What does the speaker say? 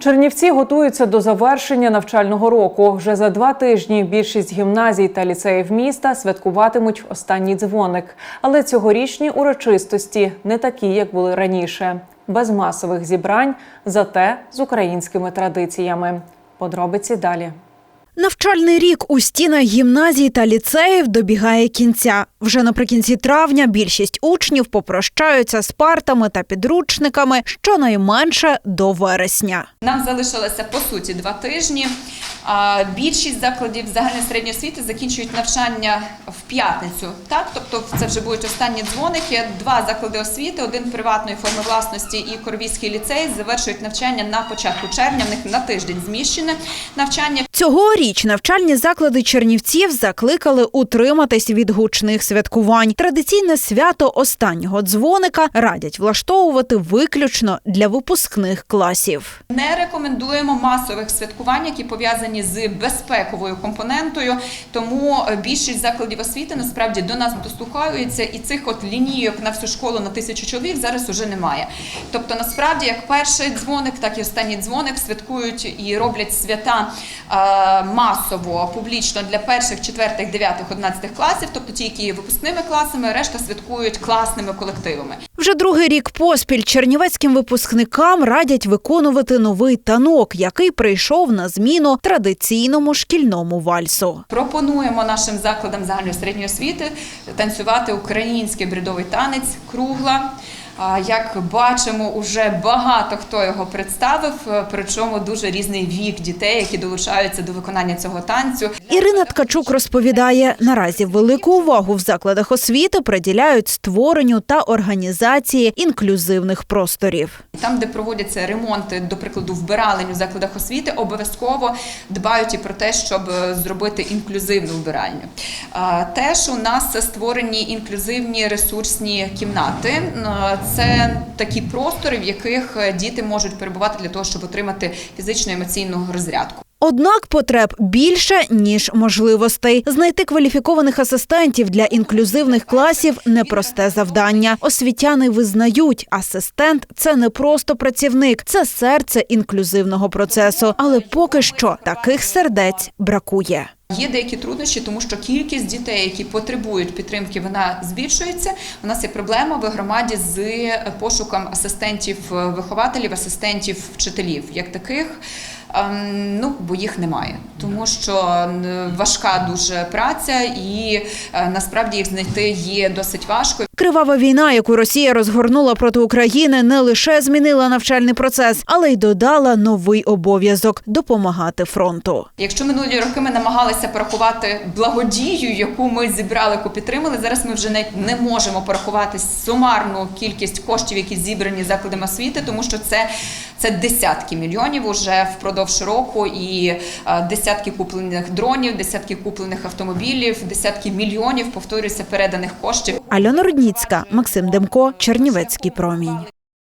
Чернівці готуються до завершення навчального року. Вже за два тижні більшість гімназій та ліцеїв міста святкуватимуть останній дзвоник. Але цьогорічні урочистості не такі, як були раніше, без масових зібрань, зате з українськими традиціями. Подробиці далі. Навчальний рік у стінах гімназій та ліцеїв добігає кінця. Вже наприкінці травня більшість учнів попрощаються з партами та підручниками щонайменше до вересня. Нам залишилося по суті два тижні. Більшість закладів загальної середньої освіти закінчують навчання в п'ятницю. Так, тобто це вже будуть останні дзвоники. Два заклади освіти, один приватної форми власності і Корвійський ліцей завершують навчання на початку червня. В них на тиждень зміщене навчання. Цьогоріч навчальні заклади Чернівців закликали утриматись від гучних святкувань. Традиційне свято останнього дзвоника радять влаштовувати виключно для випускних класів. Не рекомендуємо масових святкувань, які пов'язані з безпековою компонентою. Тому е, більшість закладів освіти насправді до нас дослухаються, і цих от лінійок на всю школу на тисячу чоловік зараз уже немає. Тобто, насправді, як перший дзвоник, так і останній дзвоник святкують і роблять свята е, масово, публічно для перших, четвертих, дев'ятих, одинадцятих класів, тобто ті, які є випускними класами, решта святкують класними колективами. Вже другий рік поспіль чернівецьким випускникам радять виконувати новий танок, який прийшов на зміну традиційному шкільному вальсу. Пропонуємо нашим закладам загальної середньої освіти танцювати український брідовий танець кругла. Як бачимо, уже багато хто його представив, е, причому дуже різний вік дітей, які долучаються до виконання цього танцю. Ірина Ткачук розповідає, наразі велику увагу в закладах освіти приділяють створенню та організації інклюзивних просторів. Там, де проводяться ремонти, до прикладу, вбиралень у закладах освіти, обов'язково дбають і про те, щоб е, зробити інклюзивну вбиральню. Теж у нас створені інклюзивні ресурсні кімнати. Це такі простори, в яких е, діти можуть перебувати для того, щоб отримати фізичну емоційну розрядку. Однак потреб більше ніж можливостей. Знайти кваліфікованих асистентів для інклюзивних класів непросте завдання. Освітяни визнають, асистент це не просто працівник, це серце інклюзивного процесу. Але поки що таких сердець бракує. Є деякі труднощі, тому що кількість дітей, які потребують підтримки, вона збільшується. У нас є проблема в громаді з пошуком асистентів е, вихователів, асистентів вчителів, як таких. Ем, Ну, бо їх немає, тому що важка дуже праця, і е, насправді їх знайти є досить важко. Кривава війна, яку Росія розгорнула проти України, не лише змінила навчальний процес, але й додала новий обов'язок допомагати фронту. Якщо минулі роки ми намагалися порахувати благодію, яку ми зібрали, яку підтримали, зараз ми вже навіть не можемо порахувати сумарну кількість коштів, які зібрані закладами освіти, тому що це, це десятки мільйонів уже впродовж року, і е, десятки куплених дронів, десятки куплених автомобілів, десятки мільйонів повторюється переданих коштів. Альона Рудніцька, Максим Демко, Чернівецький промінь.